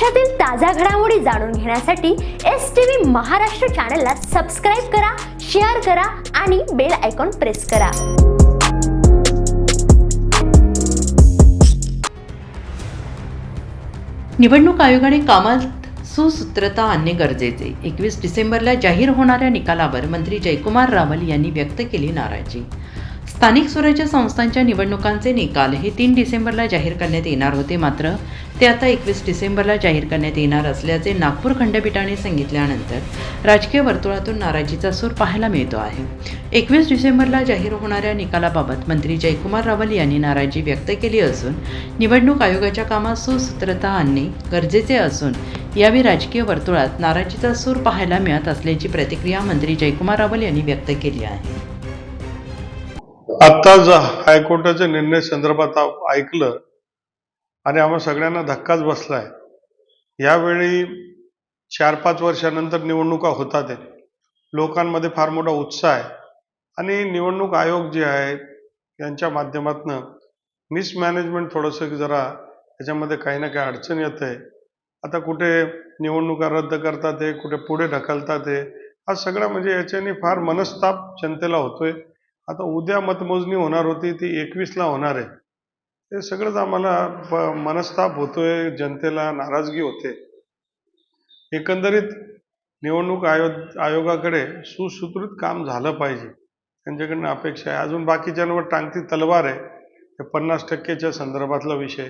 महाराष्ट्रातील ताज्या घडामोडी जाणून घेण्यासाठी एस टी व्ही महाराष्ट्र चॅनलला सबस्क्राईब करा शेअर करा आणि बेल आयकॉन प्रेस करा. निवडणूक आयोगाने कामात सुसूत्रता आणणे गरजेचे. एकवीस डिसेंबरला जाहीर होणाऱ्या निकालावर मंत्री जयकुमार रावल यांनी व्यक्त केली नाराजी. स्थानिक स्वराज्य संस्थांच्या निवडणुकांचे निकाल हे तीन डिसेंबरला जाहीर करण्यात येणार होते मात्र ते आता एकवीस डिसेंबरला जाहीर करण्यात येणार असल्याचे नागपूर खंडपीठाने सांगितल्यानंतर राजकीय वर्तुळातून नाराजीचा सूर पाहायला मिळतो आहे. एकवीस डिसेंबरला जाहीर होणाऱ्या निकालाबाबत मंत्री जयकुमार रावल यांनी नाराजी व्यक्त केली असून निवडणूक आयोगाच्या कामात सुसूत्रता आणणे गरजेचे असून यावेळी राजकीय वर्तुळात नाराजीचा सूर पाहायला मिळत असल्याची प्रतिक्रिया मंत्री जयकुमार रावल यांनी व्यक्त केली आहे. आत्ताच हायकोर्टाच्या निर्णय संदर्भात ऐकलं आणि आम्हा सगळ्यांना धक्काच बसलाय. यावेळी चार पाच वर्षानंतर निवडणुका होतात आहेत. लोकांमध्ये फार मोठा उत्साह आहे. आणि निवडणूक आयोग जे आहे यांच्या माध्यमातनं मिसमॅनेजमेंट थोडंसं जरा त्याच्यामध्ये काही ना काही अडचण येत आहे. आता कुठे निवडणुका रद्द करतात आहे कुठे पुढे ढकलतात आहे हा सगळा म्हणजे याच्याने फार मनस्ताप जनतेला होतोय. आता उद्या मतमोजणी होणार होती ती एकवीसला होणार आहे. ते सगळंच आम्हाला प- मनस्ताप होतोय जनतेला नाराजगी होते. एकंदरीत निवडणूक आयोग आयोगाकडे सुसूत्रित काम झालं पाहिजे. त्यांच्याकडनं अपेक्षा आहे. अजून बाकीच्यांवर टांगती तलवार आहे. हे पन्नास टक्केच्या संदर्भातला विषय.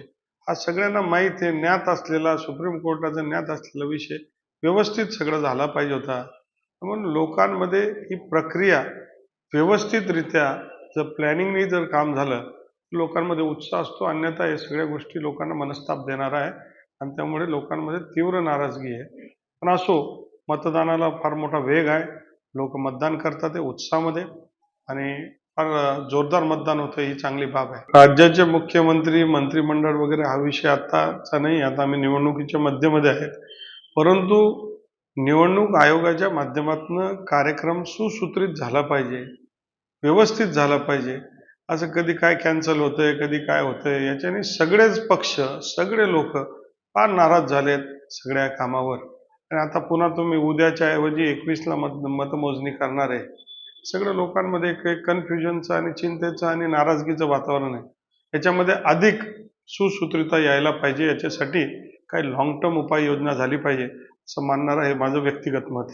हा सगळ्यांना माहीत आहे. ज्ञात असलेला सुप्रीम कोर्टाचा ज्ञात असलेला विषय व्यवस्थित सगळं झाला पाहिजे होता. म्हणून लोकांमध्ये ही प्रक्रिया व्यवस्थितरित्या जर प्लॅनिंगने जर काम झालं लोकांमध्ये उत्साह असतो अन्यथा हे सगळ्या गोष्टी लोकांना मनस्ताप देणार आहे आणि त्यामुळे लोकांमध्ये तीव्र नाराजगी आहे. पण असो मतदानाला फार मोठा वेग आहे. लोक मतदान करतात ते उत्साहामध्ये आणि फार जोरदार मतदान होतं ही चांगली बाब आहे. राज्याचे मुख्यमंत्री मंत्रिमंडळ वगैरे हा विषय आत्ताचा नाही आता आम्ही निवडणुकीच्या मध्यमध्ये आहेत. परंतु निवडणूक आयोगाच्या माध्यमातून कार्यक्रम सुसूत्रित झाला पाहिजे व्यवस्थित झाला पाहिजे. असं कधी काय कॅन्सल होतंय कधी काय होतंय याच्याने सगळेच पक्ष सगळे लोक फार नाराज झालेत सगळ्या कामावर. आणि आता पुन्हा तुम्ही उद्याच्या ऐवजी एकवीसला मत मतमोजणी करणार आहे. सगळं लोकांमध्ये एक कन्फ्युजनचं आणि चिंतेचं आणि नाराजगीचं वातावरण आहे. याच्यामध्ये अधिक सुसूत्रिता यायला पाहिजे याच्यासाठी काही लाँग टर्म उपाययोजना झाली पाहिजे असं मानणारं हे माझं व्यक्तिगत मत आहे.